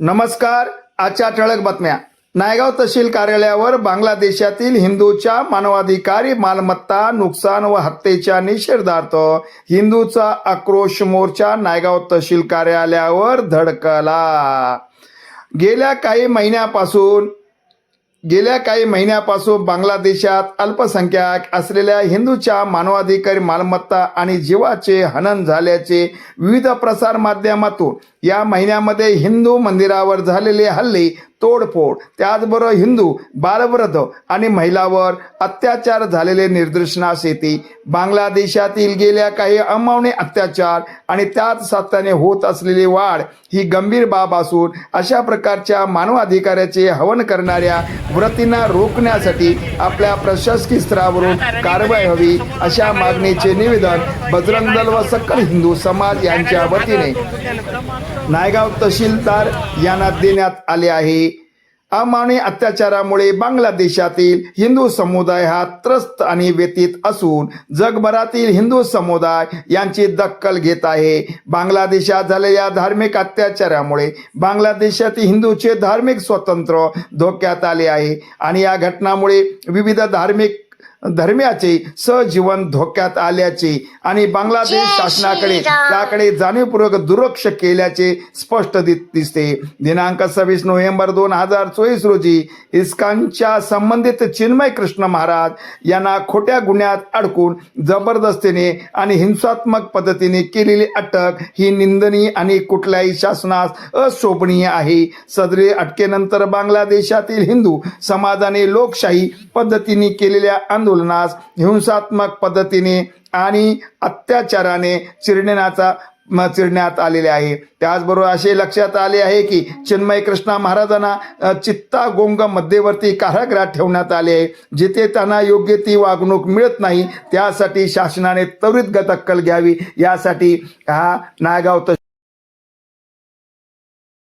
नमस्कार आजच्या ठळक बातम्या. नायगाव तहसील कार्यालयावर बांगलादेशातील हिंदूच्या मानवाधिकारी मालमत्ता नुकसान व हत्येच्या निषेधार्थ हिंदूचा आक्रोश मोर्चा नायगाव तहसील कार्यालयावर धडकला. गेल्या काही महिन्यापासून गेल्या काही महिन्यापासून बांगलादेशात अल्पसंख्याक असलेल्या हिंदूच्या मानवाधिकारी मालमत्ता आणि जीवाचे हनन झाल्याचे विविध प्रसार माध्यमातून या महिन्यामध्ये हिंदू मंदिरावर झालेले हल्ले तोडफोड त्याचबरोबर हिंदू बालवृद्ध आणि महिलावर अत्याचार झालेले निदर्शनास येते बांगलादेशातील गेल्या काही अमावणे अत्याचार आणि त्याच सातत्याने होत असलेली वाढ ही गंभीर बाब असून अशा प्रकारच्या मानवाधिकाराचे हवन करणाऱ्या व्रतींना रोखण्यासाठी आपल्या प्रशासकीय स्तरावरून कारवाई हवी अशा मागणीचे निवेदन बजरंग दल व सकल हिंदू समाज यांच्या वतीने. नायगाव तहसीलदार यांना देण्यात आले आहे. अमानवी अत्याचारामुळे बांगलादेशातील हिंदू समुदाय हा त्रस्त आणि व्यतीत असून जगभरातील हिंदू समुदाय यांची दक्कल घेत आहे. बांगलादेशात झालेल्या धार्मिक अत्याचारामुळे बांगलादेशातील हिंदूचे धार्मिक स्वातंत्र्य धोक्यात आले आहे. आणि या घटनामुळे विविध धार्मिक धर्मियाचे सहजीवन धोक्यात आल्याचे आणि बांगलादेश शासनाकडे त्याकडे जाणीवपूर्वक दुर्लक्ष केल्याचे स्पष्ट दिसते. दिनांक सव्वीस नोव्हेंबर दोन हजार चोवीस रोजी इस्कानच्या संबंधित चिन्मय कृष्ण महाराज यांना खोट्या गुन्ह्यात अडकून जबरदस्तीने आणि हिंसात्मक पद्धतीने केलेली अटक ही निंदनीय आणि कुठल्याही शासनास अशोभनीय आहे. सदरी अटकेनंतर बांगलादेशातील हिंदू समाजाने लोकशाही पद्धतीने केलेल्या आंदोलनास हिंसात्मक पद्धतीने आणि अत्याचाराने चिरण्याचा चिरण्यात आलेले आहे. त्याचबरोबर असे लक्षात आले आहे की चिन्मय कृष्णा महाराजांना चित्ता गोंग मध्यवर्ती कारागृहात ठेवण्यात आले आहे. जिथे त्यांना योग्य ती वागणूक मिळत नाही त्यासाठी शासनाने त्वरित दखल घ्यावी. यासाठी हा नायगाव